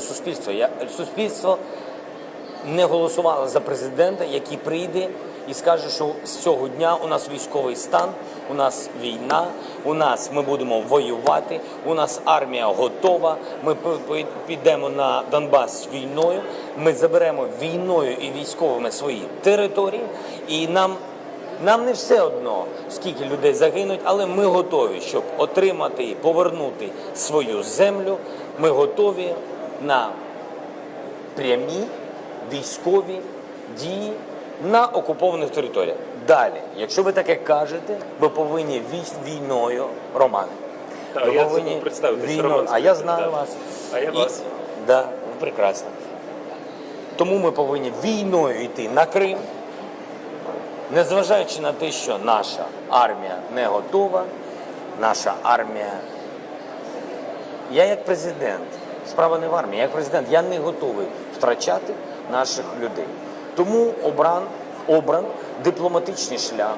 Суспільство. Я, суспільство не голосувало за президента, який прийде і скаже, що з цього дня у нас військовий стан, у нас війна, у нас ми будемо воювати, у нас армія готова. Ми підемо на Донбас з війною. Ми заберемо війною і військовими свої території, і нам. Нам не все одно, скільки людей загинуть, але ми готові, щоб отримати і повернути свою землю. Ми готові на прямі військові дії на окупованих територіях. Далі, якщо ви таке кажете, ви повинні війною, Романе. Так, ви я повинні війною, Роман а я знаю да. вас. А я І- вас. Да, ви прекрасно. Тому ми повинні війною йти на Крим, незважаючи на те, що наша армія не готова, наша армія. Я як президент, справа не в армії, як президент, я не готовий втрачати наших людей. Тому обран, обран дипломатичний шлях.